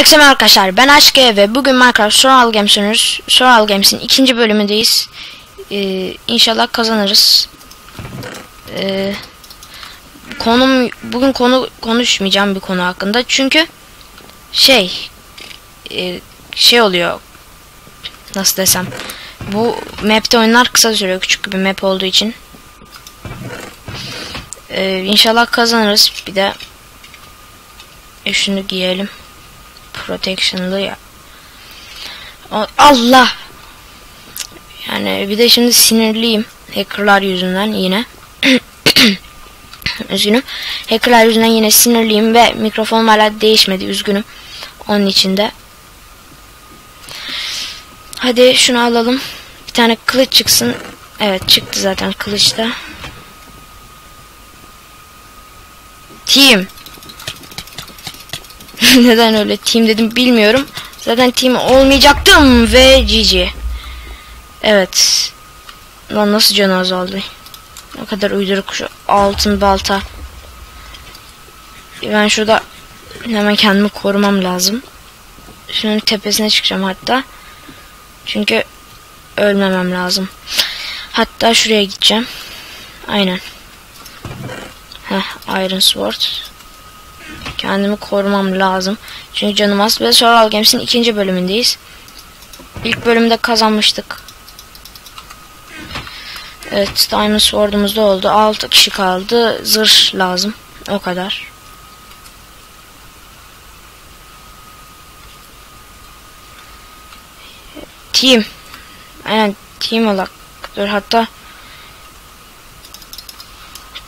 Merhaba arkadaşlar ben Aşkı ve bugün Minecraft Survival Games oynuyoruz. Survival Games'in ikinci bölümündeyiz. Ee, inşallah kazanırız. Ee, konum bugün konu konuşmayacağım bir konu hakkında çünkü şey e, şey oluyor nasıl desem bu map'te oyunlar kısa sürüyor küçük bir map olduğu için. Ee, inşallah kazanırız bir de e, şunu giyelim protection'lı ya. Allah! Yani bir de şimdi sinirliyim. Hackerlar yüzünden yine. üzgünüm. Hackerlar yüzünden yine sinirliyim ve mikrofonum hala değişmedi. Üzgünüm. Onun içinde. Hadi şunu alalım. Bir tane kılıç çıksın. Evet çıktı zaten kılıçta. Team. Neden öyle team dedim bilmiyorum. Zaten team olmayacaktım ve GG. Evet. Lan nasıl canı azaldı. Ne kadar uyduruk şu altın balta. Ben şurada hemen kendimi korumam lazım. Şunun tepesine çıkacağım hatta. Çünkü ölmemem lazım. Hatta şuraya gideceğim. Aynen. Heh, Iron Sword. Kendimi korumam lazım. Çünkü canım az ve Survival Games'in ikinci bölümündeyiz. İlk bölümde kazanmıştık. Evet, Diamond Sword'umuz da oldu. 6 kişi kaldı. Zırh lazım. O kadar. Team. Aynen team olarak. Dur hatta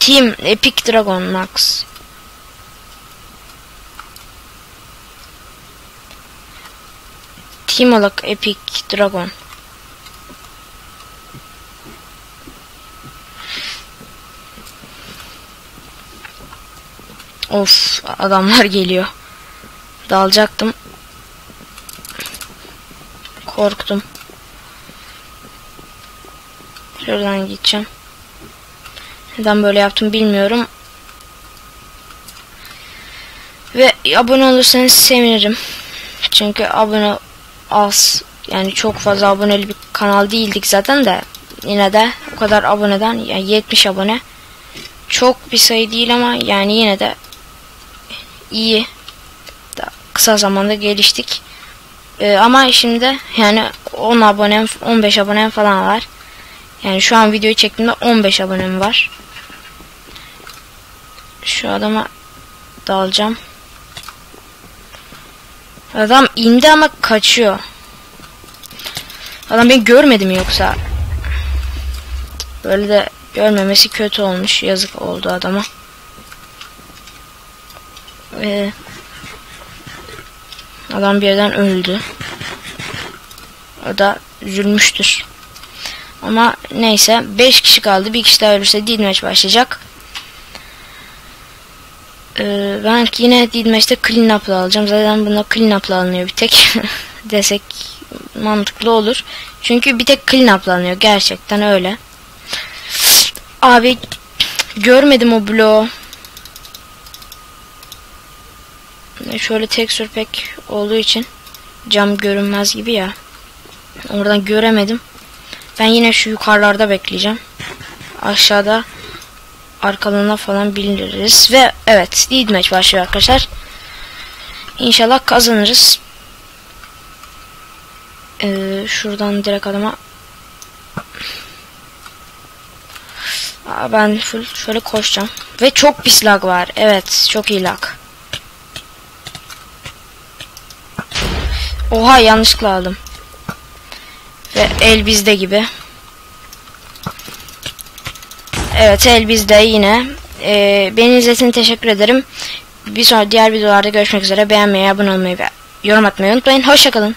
Team Epic Dragon Max. Team olarak Epic Dragon. Of adamlar geliyor. Dalacaktım. Korktum. Şuradan gideceğim. Neden böyle yaptım bilmiyorum. Ve abone olursanız sevinirim. Çünkü abone az yani çok fazla aboneli bir kanal değildik zaten de yine de o kadar aboneden yani 70 abone. Çok bir sayı değil ama yani yine de iyi. Da kısa zamanda geliştik. Ee, ama şimdi yani 10 abonem 15 abonem falan var. Yani şu an videoyu çektiğimde 15 abonem var. Şu adama dalacağım Adam indi ama kaçıyor. Adam beni görmedi mi yoksa? Böyle de görmemesi kötü olmuş. Yazık oldu adama. Ee, adam birden öldü. O da üzülmüştür. Ama neyse 5 kişi kaldı. Bir kişi daha ölürse dead match başlayacak. Ee, ben yine Didmesh'te clean up'la alacağım. Zaten bunda clean up'la alınıyor bir tek. desek mantıklı olur. Çünkü bir tek clean up'la alınıyor. Gerçekten öyle. Abi görmedim o bloğu. Şöyle texture pack olduğu için cam görünmez gibi ya. Oradan göremedim. Ben yine şu yukarılarda bekleyeceğim. Aşağıda arkalığına falan biliriz. Ve evet lead match başlıyor arkadaşlar. İnşallah kazanırız. Ee, şuradan direkt adama Aa, ben full şöyle koşacağım. Ve çok pis lag var. Evet çok iyi lag. Oha yanlışlıkla aldım. Ve el bizde gibi. Evet el bizde yine. Ee, beni izlediğiniz teşekkür ederim. Bir sonra diğer videolarda görüşmek üzere. Beğenmeyi, abone olmayı ve yorum atmayı unutmayın. Hoşçakalın.